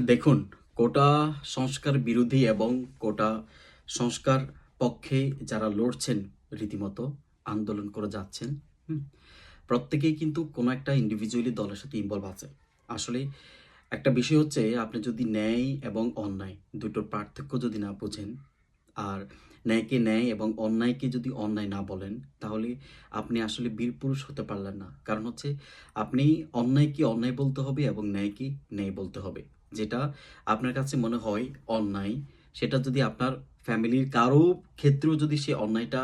দেখুন, কোটা সংস্কার বিরোধী এবং কোটা সংস্কার পক্ষে যারা লড়ছেন, রীতিমতো আন্দোলন করে যাচ্ছেন প্রত্যেকেই কিন্তু কোনো একটা ইন্ডিভিজুয়ালি দলের সাথে ইনভলভ আছে। আসলে একটা বিষয় হচ্ছে, আপনি যদি ন্যায় এবং অন্যায় দুটোর পার্থক্য যদি না বোঝেন, আর ন্যায়কে ন্যায় এবং অন্যায়কে যদি অন্যায় না বলেন, তাহলে আপনি আসলে বীর পুরুষ হতে পারলেন না। কারণ হচ্ছে, আপনি অন্যায়কে অন্যায় বলতে হবে এবং ন্যায়কে ন্যায় বলতে হবে। যেটা আপনার কাছে মনে হয় অন্যায়, সেটা যদি আপনার ফ্যামিলির কারও ক্ষেত্রেও যদি সে অন্যায়টা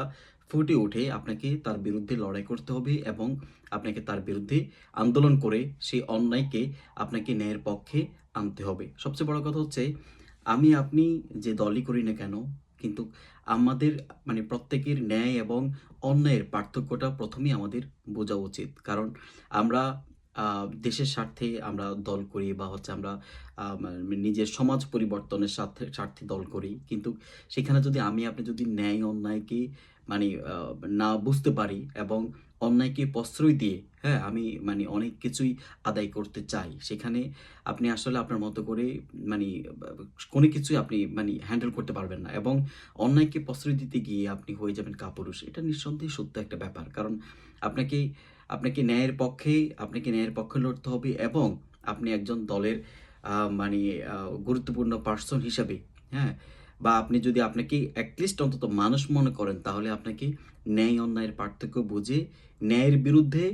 ফুটে ওঠে, আপনাকে তার বিরুদ্ধে লড়াই করতে হবে এবং আপনাকে তার বিরুদ্ধে আন্দোলন করে সেই অন্যায়কে আপনাকে ন্যায়ের পক্ষে আনতে হবে। সবচেয়ে বড় কথা হচ্ছে, আমি, আপনি যে দলই করি না কেন, কিন্তু আমাদের মানে প্রত্যেকের ন্যায় এবং অন্যায়ের পার্থক্যটা প্রথমেই আমাদের বোঝা উচিত। কারণ আমরা দেশের স্বার্থে আমরা দল করি বা হচ্ছে আমরা মানে নিজের সমাজ পরিবর্তনের স্বার্থে স্বার্থে দল করি। কিন্তু সেখানে যদি আমি, আপনি যদি ন্যায় অন্যায়কে মানে না বুঝতে পারি এবং অন্যায়কে প্রশ্রয় দিয়ে হ্যাঁ আমি মানে অনেক কিছুই আদায় করতে চাই। সেখানে আপনি আসলে আপনার মতো করে মানে কোনো কিছুই আপনি মানে হ্যান্ডেল করতে পারবেন না এবং অন্যায়কে প্রশ্রয় দিতে গিয়ে আপনি হয়ে যাবেন কাপুরুষ। এটা নিঃসন্দেহে সত্য একটা ব্যাপার। কারণ আপনাকে আপনাকে ন্যায়ের পক্ষে, আপনাকে ন্যায়ের পক্ষে লড়তে হবে এবং আপনি একজন দলের মানে গুরুত্বপূর্ণ পার্সন হিসাবে হ্যাঁ বা আপনি যদি আপনাকে অ্যাটলিস্ট অন্তত মানুষ মনে করেন, তাহলে আপনাকে ন্যায় অন্যায়ের পার্থক্য বুঝে ন্যায়ের বিরুদ্ধে,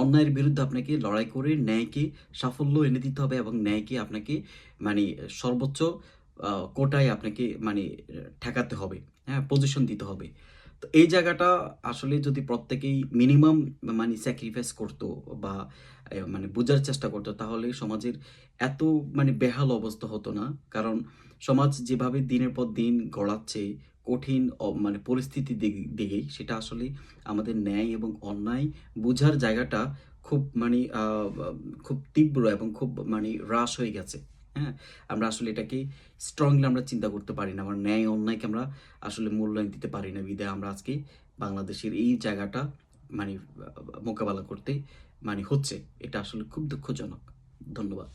অন্যায়ের বিরুদ্ধে আপনাকে লড়াই করে ন্যায়কে সাফল্য এনে দিতে হবে এবং ন্যায়কে আপনাকে মানে সর্বোচ্চ কোটায় আপনাকে মানে ঠেকাতে হবে হ্যাঁ পজিশন দিতে হবে। তো এই জায়গাটা আসলে যদি প্রত্যেকেই মিনিমাম মানে স্যাক্রিফাইস করতো বা মানে বোঝার চেষ্টা করতো, তাহলে সমাজের এত মানে বেহাল অবস্থা হতো না। কারণ সমাজ যেভাবে দিনের পর দিন গড়াচ্ছে, কঠিন মানে পরিস্থিতির দিকে দিকেই সেটা আসলে আমাদের ন্যায় এবং অন্যায় বোঝার জায়গাটা খুব মানে খুব তীব্র এবং খুব মানে হ্রাস হয়ে গেছে। হ্যাঁ আমরা আসলে এটাকে স্ট্রংলি আমরা চিন্তা করতে পারি না। আমার ন্যায় অন্যায়কে আমরা আসলে মূল্যায়ন দিতে পারি না বিদায় আমরা আজকে বাংলাদেশের এই জায়গাটা মানে মোকাবেলা করতে মানে হচ্ছে। এটা আসলে খুব দুঃখজনক। ধন্যবাদ।